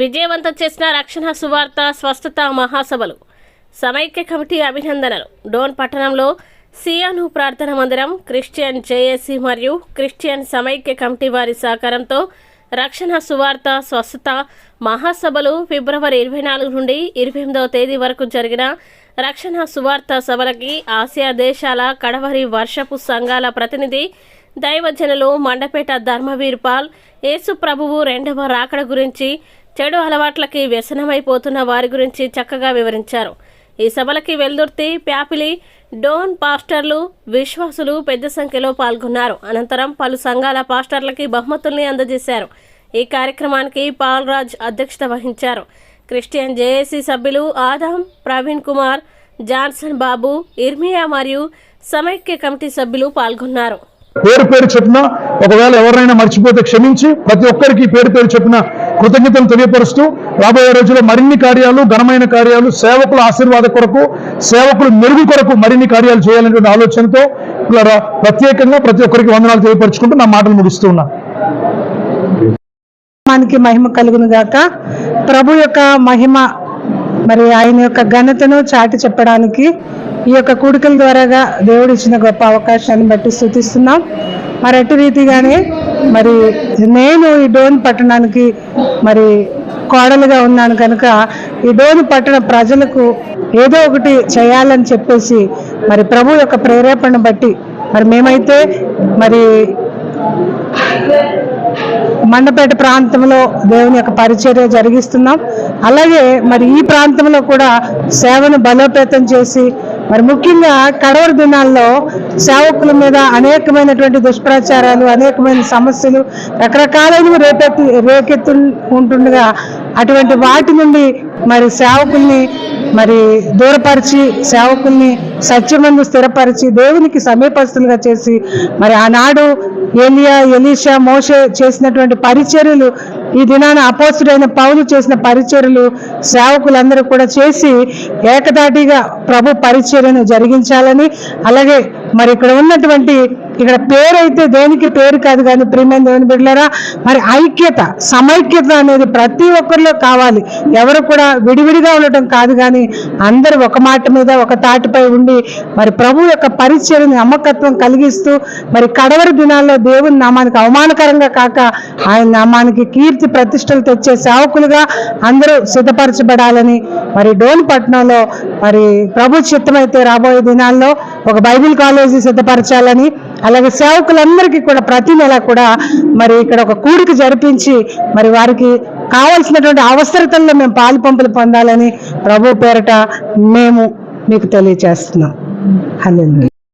విజయవంతం చేసిన రక్షణ సువార్త స్వస్థత మహాసభలు. సమైక్య కమిటీ అభినందనలు. డోన్ పట్టణంలో సియాను ప్రార్థన మందిరం క్రిస్టియన్ జేఏసీ మరియు క్రిస్టియన్ సమైక్య కమిటీ వారి సహకారంతో రక్షణ సువార్త స్వస్థత మహాసభలు ఫిబ్రవరి ఇరవై నాలుగు నుండి ఇరవై ఎనిమిదవ తేదీ వరకు జరిగిన రక్షణ సువార్త సభలకి ఆసియా దేశాల కడవరి వర్షపు సంఘాల ప్రతినిధి దైవజనులు మండపేట ధర్మవీర్ పాల్ యేసు ప్రభువు రెండవ రాకడ గురించి చెడు అలవాట్లకి వ్యసనమైపోతున్న వారి గురించి చక్కగా వివరించారు. ఈ సభలకి వెల్దుర్తి ప్యాపిలి డోన్ పాస్టర్లు విశ్వాసులు పెద్ద సంఖ్యలో పాల్గొన్నారు. అనంతరం పలు సంఘాల పాస్టర్లకి బహుమతుల్ని అందజేశారు. ఈ కార్యక్రమానికి పాల్రాజ్ అధ్యక్షత వహించారు. క్రిస్టియన్ జేఏసీ సభ్యులు ఆదాం ప్రవీణ్ కుమార్ జాన్సన్ బాబు ఇర్మియా మరియు సమైక్య కమిటీ సభ్యులు పాల్గొన్నారు. పేరు పేరు చెప్పిన ఒకవేళ ఎవరైనా మర్చిపోతే క్షమించి ప్రతి ఒక్కరికి పేరు పేరు చెప్పిన కృతజ్ఞతలు తెలియపరుస్తూ రాబోయే రోజుల్లో మరిన్ని కార్యాలు ఘనమైన కార్యాలు సేవకుల ఆశీర్వాద కొరకు సేవకులు మెరుగు కొరకు మరిన్ని కార్యాలు చేయాలనేటువంటి ఆలోచనతో ప్రత్యేకంగా ప్రతి ఒక్కరికి వందనాలు తెలియపరుచుకుంటూ నా మాటలు ముగిస్తూ ఉన్నాను మహిమ కలుగును గాక. ప్రభు యొక్క మహిమ మరి ఆయన యొక్క ఘనతను చాటి చెప్పడానికి ఈ యొక్క కూడికల ద్వారాగా దేవుడు ఇచ్చిన గొప్ప అవకాశాన్ని బట్టి స్థుతిస్తున్నాం. మరి అటు రీతిగానే మరి నేను ఈ డోన్ పట్టణానికి మరి కోడలుగా ఉన్నాను కనుక ఈ డోన్ పట్టణ ప్రజలకు ఏదో ఒకటి చేయాలని చెప్పేసి మరి ప్రభు యొక్క ప్రేరేపణ బట్టి మరి మేమైతే మరి మండపేట ప్రాంతంలో దేవుని యొక్క పరిచర్య జరిగిస్తున్నాం. అలాగే మరి ఈ ప్రాంతంలో కూడా సేవను బలోపేతం చేసి మరి ముఖ్యంగా కడవరి దినాల్లో సేవకుల మీద అనేకమైనటువంటి దుష్ప్రచారాలు అనేకమైన సమస్యలు రకరకాలైనవి రేపెత్తి రేకెత్తు ఉంటుండగా అటువంటి వాటి నుండి మరి సేవకుల్ని మరి దూరపరిచి సేవకుల్ని సత్యమందు స్థిరపరిచి దేవునికి సమీపస్తులుగా చేసి మరి ఆనాడు ఏలియా ఎలీషా మోషే చేసినటువంటి పరిచర్యలు ఈ దినాన అపోస్తుడైన పౌలు చేసిన పరిచర్లు సేవకులందరూ కూడా చేసి ఏకదాటిగా ప్రభు పరిచర్యను జరిగించాలని అలాగే మరి ఇక్కడ ఉన్నటువంటి ఇక్కడ పేరు అయితే దేనికి పేరు కాదు కానీ ప్రియమైన దేవుని బిడ్డలారా మరి ఐక్యత సమైక్యత అనేది ప్రతి ఒక్కరిలో కావాలి. ఎవరు కూడా విడివిడిగా ఉండటం కాదు కానీ అందరూ ఒక మాట మీద ఒక తాటిపై ఉండి మరి ప్రభు యొక్క పరిచయని నమ్మకత్వం కలిగిస్తూ మరి కడవరి దినాల్లో దేవుని నామానికి అవమానకరంగా కాక ఆయన నామానికి కీర్తి ప్రతిష్టలు తెచ్చే సేవకులుగా అందరూ సిద్ధపరచబడాలని మరి డోన్ పట్టణంలో మరి ప్రభు చిత్తమైతే రాబోయే దినాల్లో ఒక బైబిల్ కాలేజీ సిద్ధపరచాలని అలాగే సేవకులందరికీ కూడా ప్రతి నెల కూడా మరి ఇక్కడ ఒక కూడిక జరిపించి మరి వారికి కావలసినటువంటి అవసరతల్లో మేము పాలు పంపులు పొందాలని ప్రభు పేరట మేము మీకు తెలియచేస్తున్నాం. హలో